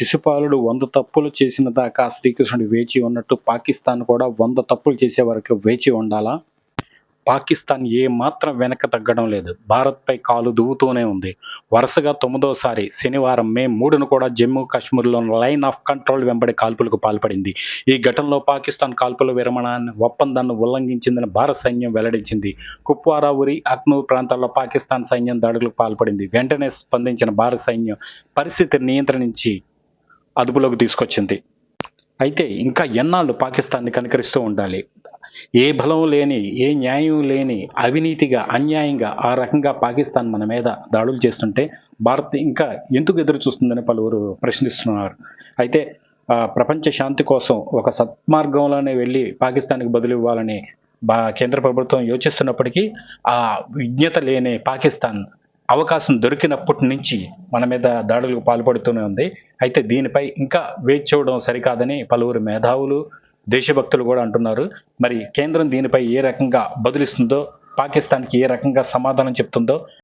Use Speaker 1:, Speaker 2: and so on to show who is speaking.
Speaker 1: శిశుపాలుడు వంద తప్పులు చేసిన దాకా శ్రీకృష్ణుడు వేచి ఉన్నట్టు పాకిస్తాన్ కూడా వంద తప్పులు చేసే వరకు వేచి ఉండాలా? పాకిస్తాన్ ఏ మాత్రం వెనక తగ్గడం లేదు. భారత్పై కాలు దువ్వుతూనే ఉంది. వరుసగా తొమ్మిదోసారి శనివారం మే మూడును కూడా జమ్మూ కాశ్మీర్లో లైన్ ఆఫ్ కంట్రోల్ వెంబడి కాల్పులకు పాల్పడింది. ఈ ఘటనలో పాకిస్తాన్ కాల్పుల విరమణాన్ని ఒప్పందాన్ని ఉల్లంఘించిందని భారత సైన్యం వెల్లడించింది. కుప్వారా ఉరి అక్నూర్ ప్రాంతాల్లో పాకిస్తాన్ సైన్యం దాడులకు పాల్పడింది. వెంటనే స్పందించిన భారత సైన్యం పరిస్థితిని నియంత్రించి అదుపులోకి తీసుకొచ్చింది. అయితే ఇంకా ఎన్నాళ్ళు పాకిస్తాన్ని కనికరిస్తూ ఉండాలి? ఏ బలం లేని ఏ న్యాయం లేని అవినీతిగా అన్యాయంగా ఆ రకంగా పాకిస్తాన్ మన మీద దాడులు చేస్తుంటే భారత్ ఇంకా ఎందుకు ఎదురు చూస్తుందని పలువురు ప్రశ్నిస్తున్నారు. అయితే ప్రపంచ శాంతి కోసం ఒక సత్మార్గంలోనే వెళ్ళి పాకిస్తాన్కి బదులు ఇవ్వాలని బా కేంద్ర ప్రభుత్వం యోచిస్తున్నప్పటికీ ఆ విజ్ఞత లేని పాకిస్తాన్ అవకాశం దొరికినప్పటి నుంచి మన మీద దాడులకు పాల్పడుతూనే ఉంది. అయితే దీనిపై ఇంకా వేచి చూడడం సరికాదని పలువురు మేధావులు దేశభక్తులు కూడా అంటున్నారు. మరి కేంద్రం దీనిపై ఏ రకంగా బదులిస్తుందో పాకిస్తాన్కి ఏ రకంగా సమాధానం చెప్తుందో